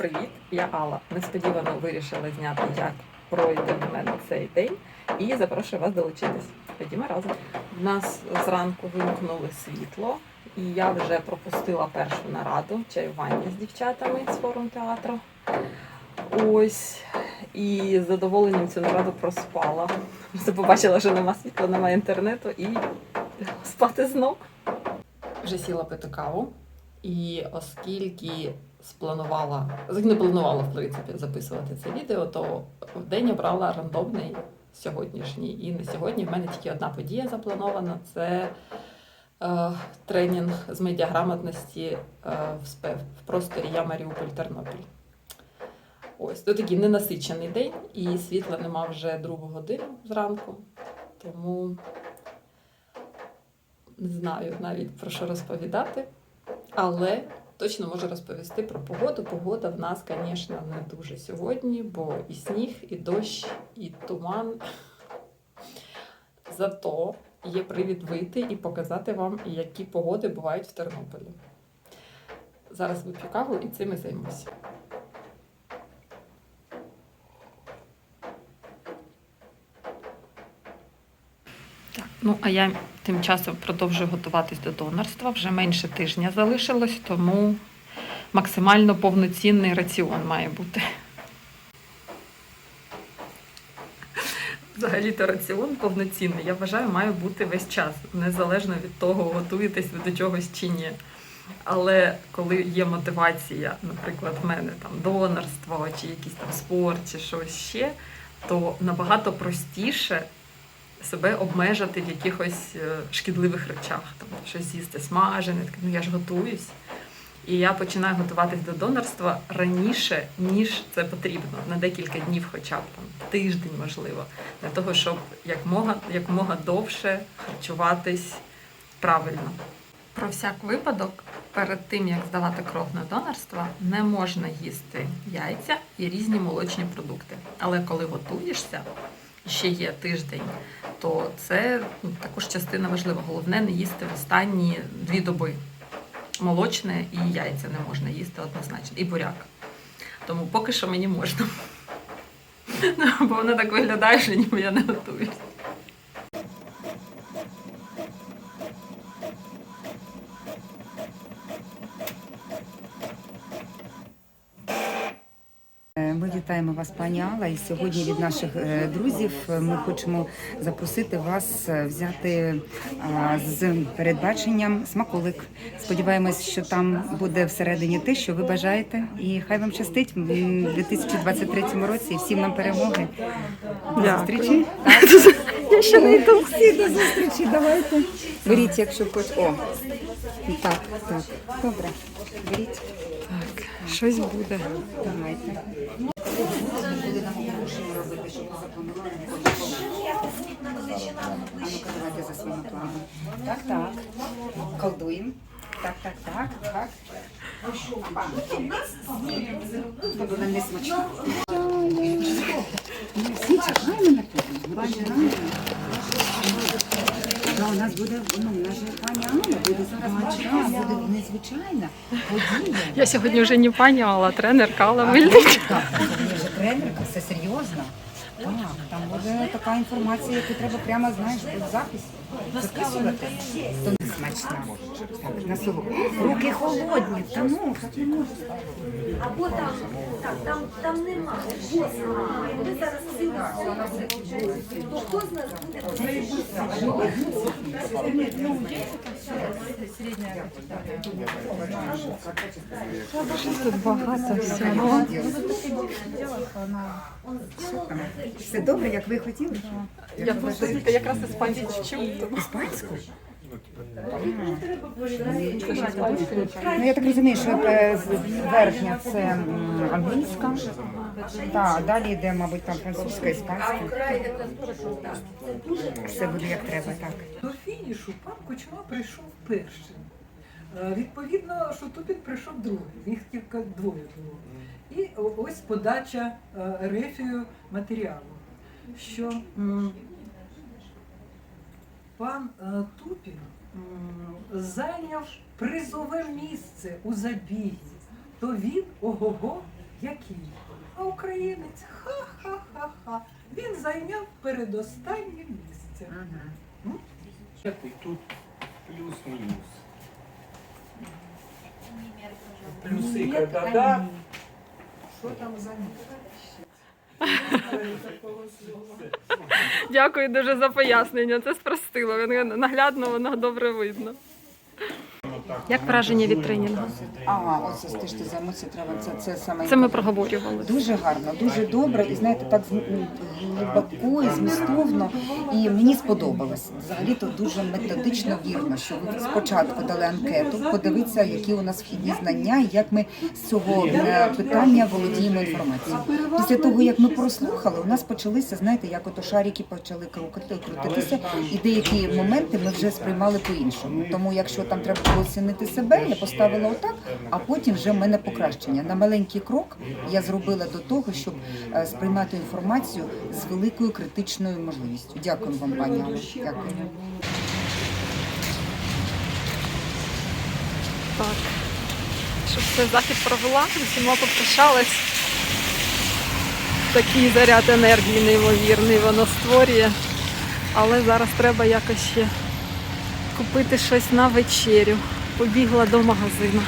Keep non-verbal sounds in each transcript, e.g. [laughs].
Привіт, я Алла. Несподівано вирішила зняти, як пройде в мене цей день, і запрошую вас долучитись. Ходімо разом. У нас зранку вимкнули світло, і я вже пропустила першу нараду чаювання з дівчатами з форум театру. Ось. І з задоволенням цю нараду проспала. Просто побачила, що нема світла, немає інтернету і спати знов. Вже сіла пити каву. І оскільки спланувала, не планувала в принципі записувати це відео, то в день обрала рандомний сьогоднішній. І на сьогодні в мене тільки одна подія запланована це е, тренінг з медіаграмотності е, в, спе, в просторі Я Маріуполь Тернопіль. Ось то такий ненасичений день, і світла нема вже другу годину зранку, тому не знаю навіть про що розповідати. Але точно можу розповісти про погоду. Погода в нас, звісно, не дуже сьогодні, бо і сніг, і дощ, і туман. Зато є привід вийти і показати вам, які погоди бувають в Тернополі. Зараз вип'ю каву і цим і займуся. Ну а я тим часом продовжую готуватись до донорства. Вже менше тижня залишилось, тому максимально повноцінний раціон має бути. Взагалі-то раціон повноцінний, я вважаю, має бути весь час, незалежно від того, готуєтесь ви до чогось чи ні. Але коли є мотивація, наприклад, в мене там донорство, чи якийсь там спорт, чи щось ще, то набагато простіше себе обмежити в якихось е, шкідливих речах, там щось з'їсти смажене, ну я ж готуюсь. І я починаю готуватись до донорства раніше, ніж це потрібно, на декілька днів, хоча б там тиждень, можливо, для того, щоб якмога, якмога довше харчуватись правильно. Про всяк випадок, перед тим як здавати кров на донорство, не можна їсти яйця і різні молочні продукти. Але коли готуєшся, ще є тиждень, то це ну, також частина важлива. Головне не їсти в останні дві доби. Молочне і яйця не можна їсти однозначно, і буряк. Тому поки що мені можна. [laughs] Бо воно так виглядає, що ніби я не готуюсь. Ми вітаємо вас, пані Алла. І сьогодні від наших е, друзів е, ми хочемо запросити вас е, взяти з передбаченням смаколик. Сподіваємось, що там буде всередині те, що ви бажаєте. І хай вам щастить в 2023 році. і Всім нам перемоги. До зустрічі. Я ще не йду. Всі до зустрічі. Давайте. Беріть, якщо хочете. О, так, так. Добре. Беріть. Щось буде. Давайте. А давайте за своїм планом. Так, так. Колдуємо. Так, так, так, так. Це буде не смачно. Всі чекаємо на. У нас буде, ну, у нас же пані Анна буде зараз буде незвичайна подія. Я сьогодні вже не пані Алла, а тренерка Алла Мельничук. Так, так, це вже тренерка, все серйозно. Так, там буде така інформація, яку треба прямо, знаєш, в запис записувати. То не смачно. Так, на слух. Руки холодні, та ну, так не можу. Або там, так, там, там нема. Господи, ми зараз всі то хто з нас буде Тут багато всього. Все добре, як ви хотіли? Я просто якраз іспанську вчу. Іспанську? Іспанську. Ну, я так розумію, що е, з- верхня це м, англійська, так, далі йде, мабуть, там французька, іспанська. Все буде як треба, так. До фінішу пан Кучма прийшов першим. Е, Відповідно, що Тупін прийшов другий, їх тільки двоє було. І о- ось подача е, рефію матеріалу, що м, пан е, Тупін зайняв призове місце у забігі, то він ого-го Який? А українець ха-ха-ха-ха. Він зайняв передостаннє місце. П'ятий тут плюс-мінус. Плюси, когда да, Що там за [laughs] Дякую дуже за пояснення. Це спростило. Наглядно воно добре видно. Як враження від тренінгу? Ага, оце стежте за емоції треба. Це, це саме Це ми проговорювали. Дуже гарно, дуже добре, і знаєте, так з- м, глибоко і змістовно. І мені сподобалось. Взагалі то дуже методично вірно, що ви спочатку дали анкету, подивитися, які у нас вхідні знання, і як ми з цього е, питання володіємо інформацією. Після того, як ми прослухали, у нас почалися, знаєте, як ото шарики почали крутити, крутитися, і деякі моменти ми вже сприймали по-іншому. Тому, якщо там треба було оцінити себе, я поставила отак, а потім вже в мене покращення. На маленький крок я зробила до того, щоб е, сприймати інформацію з великою критичною можливістю. Дякую вам, пані Алло. Дякую. Так. Щоб цей захід провела, усіма попрощалась. Такий заряд енергії неймовірний воно створює. Але зараз треба якось ще купити щось на вечерю. Побігла до магазину.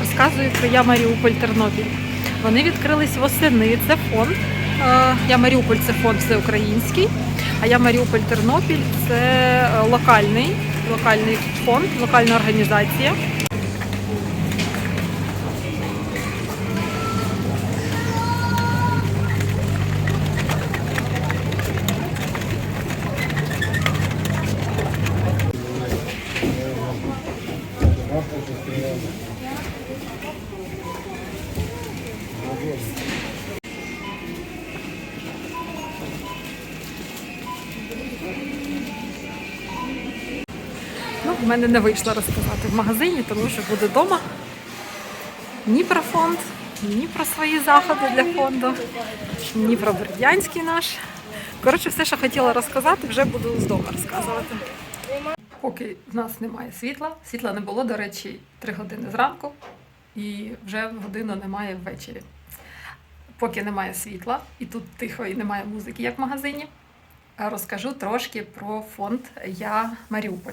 Розказую про Я Маріуполь Тернопіль. Вони відкрились восени. Це фонд. Е, Я Маріуполь це фонд всеукраїнський, а Я Маріуполь Тернопіль це е, локальний, локальний фонд, локальна організація. В мене не вийшло розказати в магазині, тому що буде вдома. Ні про фонд, ні про свої заходи для фонду, ні про Бердянський наш. Коротше, все, що хотіла розказати, вже буду з дому розказувати. Поки в нас немає світла, світла не було, до речі, три години зранку, і вже годину немає ввечері. Поки немає світла, і тут тихо і немає музики, як в магазині, розкажу трошки про фонд Я Маріуполь.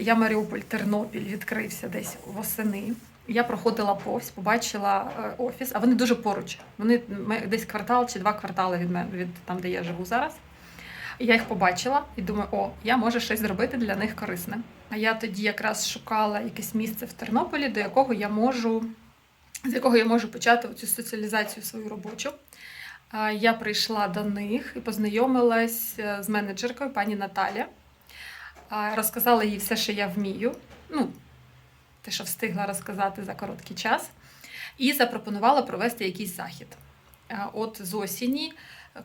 Я Маріуполь Тернопіль відкрився десь восени. Я проходила повз, побачила е, офіс, а вони дуже поруч. Вони десь квартал чи два квартали від мене, від там, де я живу зараз. Я їх побачила і думаю, о, я можу щось зробити для них корисне. А я тоді якраз шукала якесь місце в Тернополі, до якого я можу, з якого я можу почати цю соціалізацію свою робочу. Я прийшла до них і познайомилась е, з менеджеркою пані Наталя. Розказала їй все, що я вмію. Ну, те, що встигла розказати за короткий час, і запропонувала провести якийсь захід. От з осені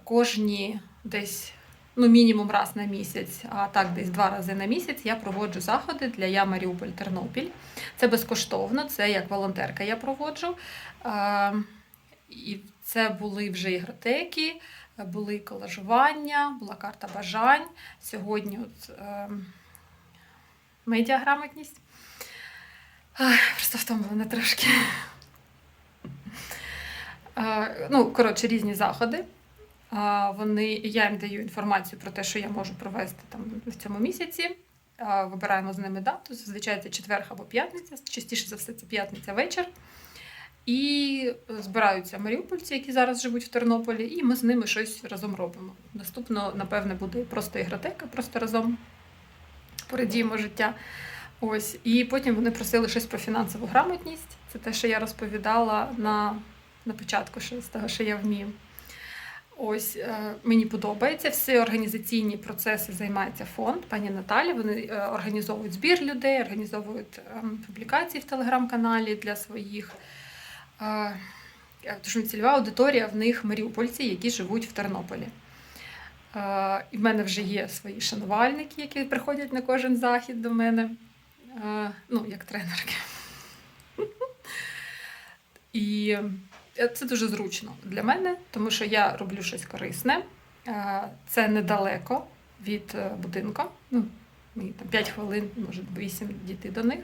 кожні десь ну, мінімум раз на місяць, а так десь два рази на місяць я проводжу заходи для Я Маріуполь Тернопіль. Це безкоштовно, це як волонтерка я проводжу. І це були вже ігротеки, були колажування, була карта бажань. Сьогодні от, е, медіаграмотність. Просто втомлена трошки. Е, Ну, коротше, різні заходи. А, Вони, я їм даю інформацію про те, що я можу провести там в цьому місяці. Вибираємо з ними дату. Зазвичай це четверг або п'ятниця. Частіше за все, це п'ятниця вечір. І е, збираються маріупольці, які зараз живуть в Тернополі, і ми з ними щось разом робимо. Наступно, напевне, буде просто ігротека, просто разом порадіємо життя. Ось. І потім вони просили щось про фінансову грамотність. Це те, що я розповідала на, на початку, що з того, що я вмію. Ось е, мені подобається. Всі організаційні процеси займається фонд пані Наталі. Вони е, організовують збір людей, організовують ем, публікації в телеграм-каналі для своїх. Тож цільова аудиторія в них маріупольці, які живуть в Тернополі. І в мене вже є свої шанувальники, які приходять на кожен захід до мене, ну, як тренерки. І е, це дуже зручно для мене, тому що я роблю щось корисне. Це недалеко від е, будинку. Ну, мені там 5 хвилин, може 8 дійти до них.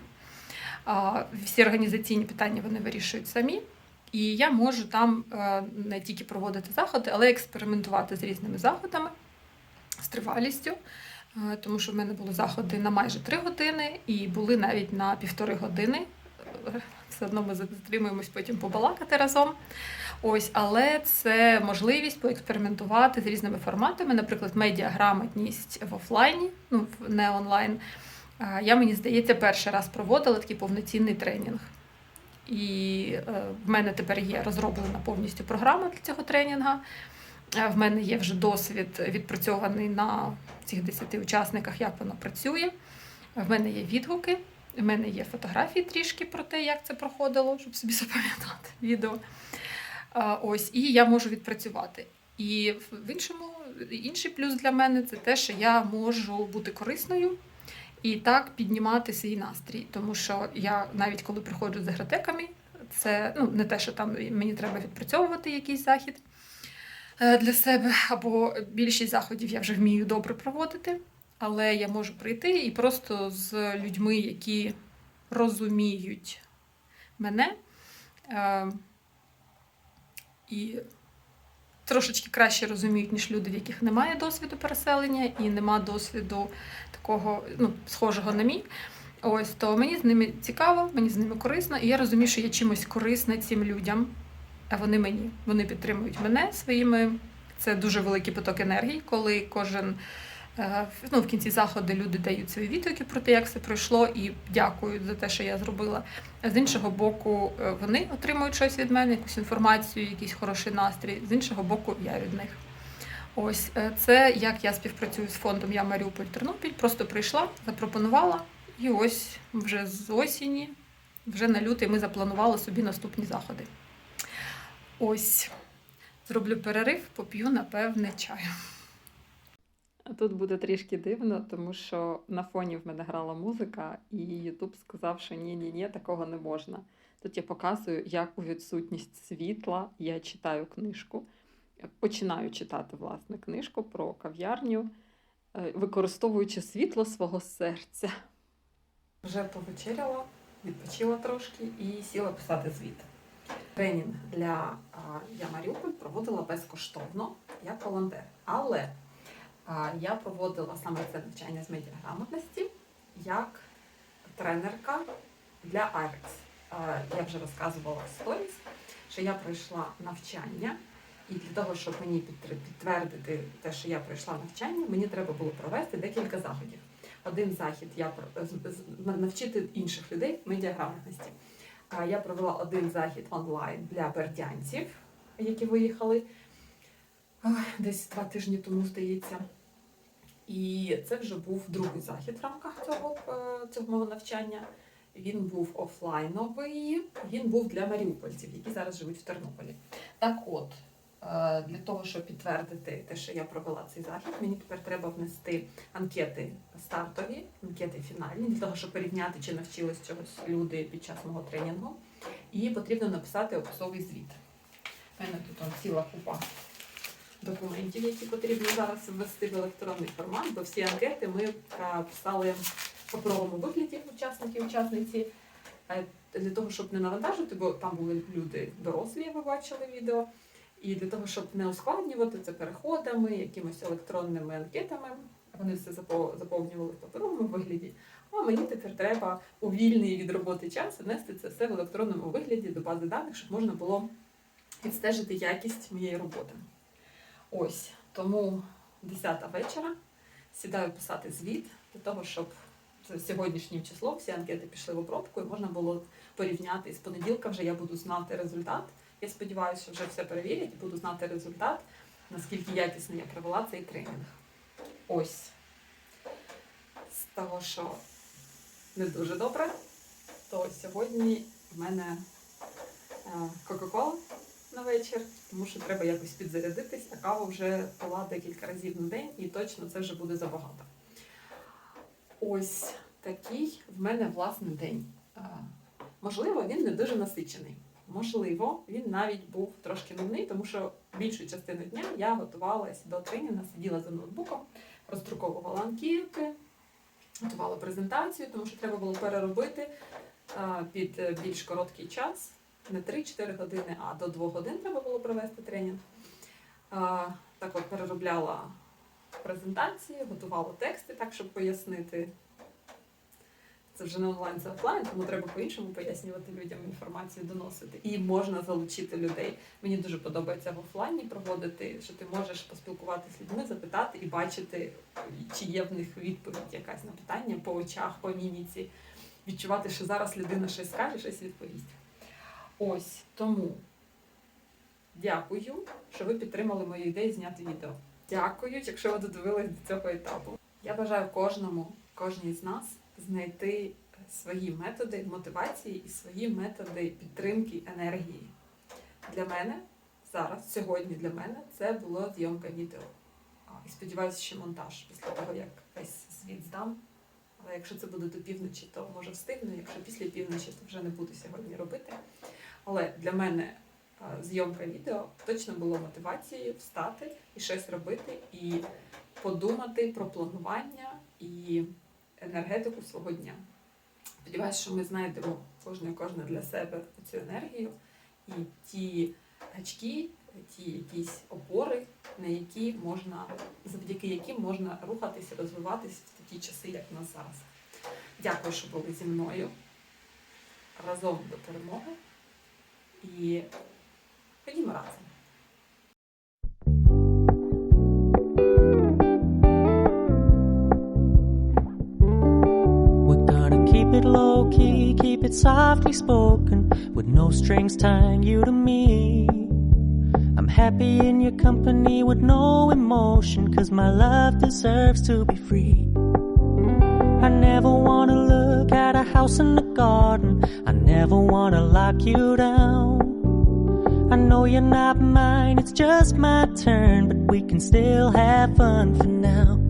Всі організаційні питання вони вирішують самі. І я можу там е, не тільки проводити заходи, але експериментувати з різними заходами, з тривалістю. Е, Тому що в мене були заходи на майже 3 години і були навіть на півтори години. Е, Все одно ми затримуємось потім побалакати разом. Ось, але це можливість поекспериментувати з різними форматами, наприклад, медіаграмотність в офлайні, ну не онлайн. Я мені здається, перший раз проводила такий повноцінний тренінг. І е, в мене тепер є розроблена повністю програма для цього тренінгу. Е, В мене є вже досвід відпрацьований на цих 10 учасниках, як воно працює. В мене є відгуки, в мене є фотографії трішки про те, як це проходило, щоб собі [laughs] запам'ятати відео. Ось, і я можу відпрацювати. І в іншому, інший плюс для мене це те, що я можу бути корисною і так піднімати свій настрій. Тому що я навіть коли приходжу з ігротеками, це ну, не те, що там мені треба відпрацьовувати якийсь захід е, для себе, або більшість заходів я вже вмію добре проводити, але я можу прийти і просто з людьми, які розуміють мене. е, і трошечки краще розуміють, ніж люди, в яких немає досвіду переселення і нема досвіду такого ну, схожого на мій. Ось то мені з ними цікаво, мені з ними корисно, і я розумію, що я чимось корисна цим людям, а вони мені. Вони підтримують мене своїми. Це дуже великий поток енергії, коли кожен ну, в кінці заходу люди дають свої відгуки про те, як все пройшло, і дякують за те, що я зробила. З іншого боку, е, вони отримують щось від мене, якусь інформацію, якийсь хороший настрій. З іншого боку, я від них. Ось е, це як я співпрацюю з фондом Я Маріуполь Тернопіль. Просто прийшла, запропонувала, і ось вже з осені, вже на лютий ми запланували собі наступні заходи. Ось зроблю перерив, поп'ю, напевне, чаю. Тут буде трішки дивно, тому що на фоні в мене грала музика, і Ютуб сказав, що ні, ні, ні, такого не можна. Тут я показую, як у відсутність світла я читаю книжку. Починаю читати власне книжку про кав'ярню, е, використовуючи світло свого серця. Вже повечеряла, відпочила трошки і сіла писати звіт. Тренінг для Я Маріуполь проводила безкоштовно як волонтер. Але я проводила саме це навчання з медіаграмотності як тренерка для IREX. Я вже розказувала сторіс, що я пройшла навчання, і для того, щоб мені підтвердити те, що я пройшла навчання, мені треба було провести декілька заходів. Один захід я навчити інших людей медіаграмотності. Я провела один захід онлайн для бердянців, які виїхали десь два тижні тому, здається. І це вже був другий захід в рамках цього, е, цього мого навчання. Він був офлайновий, він був для маріупольців, які зараз живуть в Тернополі. Так от, е, для того, щоб підтвердити те, що я провела цей захід, мені тепер треба внести анкети стартові, анкети фінальні, для того, щоб порівняти, чи навчились чогось люди під час мого тренінгу. І потрібно написати описовий звіт. У мене тут ціла купа документів, які потрібно зараз ввести в електронний формат, бо всі анкети ми писали в паперовому вигляді учасники і учасниці. Е, Для того, щоб не навантажити, бо там були люди дорослі, ви бачили відео. І для того, щоб не ускладнювати це переходами, якимось електронними анкетами, вони все заповнювали в паперовому вигляді. А мені тепер треба у вільний від роботи час внести це все в електронному вигляді до бази даних, щоб можна було відстежити якість моєї роботи. Ось тому 10 вечора сідаю писати звіт для того, щоб з сьогоднішнім числом всі анкети пішли в обробку і можна було порівняти. І з понеділка вже я буду знати результат. Я сподіваюся, що вже все перевірять і буду знати результат, наскільки якісно я провела цей тренінг. Ось з того, що не дуже добре, то сьогодні в мене е, Кока-Кола на вечір, тому що треба якось підзарядитись, а каву вже пила декілька разів на день, і точно це вже буде забагато. Ось такий в мене власний день. Е, Можливо, він не дуже насичений. можливо, він навіть був трошки нудний, тому що більшу частину дня я готувалася до тренінгу, сиділа за ноутбуком, роздруковувала анкетки, готувала презентацію, тому що треба було переробити під е, більш короткий час, не 3-4 години, а до 2 годин треба було провести тренінг. Так от переробляла презентації, готувала тексти так, щоб пояснити. Це вже не онлайн, це офлайн, тому треба по-іншому пояснювати людям інформацію, доносити. І можна залучити людей. Мені дуже подобається в офлайні проводити, що ти можеш поспілкуватися з людьми, запитати і бачити, чи є в них відповідь якась на питання по очах, по міміці. Відчувати, що зараз людина щось скаже, щось відповість. Ось тому дякую, що ви підтримали мою ідею зняти відео. Дякую, якщо ви додивились до цього етапу. Я бажаю кожному, кожній з нас знайти свої методи мотивації і свої методи підтримки енергії. Для мене зараз, сьогодні для мене, це була зйомка відео. І сподіваюся, що монтаж після того, як весь звіт здам. Але якщо це буде до півночі, то може встигну. Якщо після півночі, то вже не буду сьогодні робити. Але для мене а, зйомка відео точно було мотивацією встати і щось робити, і подумати про планування і енергетику свого дня. Сподіваюся, що ми знайдемо кожна і кожна для себе цю енергію і ті гачки, ті якісь опори, на які можна, завдяки яким можна рухатися, розвиватися в такі часи, як в нас зараз. Дякую, що були зі мною разом до перемоги і ходімо разом. We're gonna keep it low key, keep it softly spoken, with no strings tying you to me. I'm happy in your company with no emotion, cause my love deserves to be free. I never wanna look at a house in the garden, I never wanna lock you down. I know you're not mine, it's just my turn, but we can still have fun for now.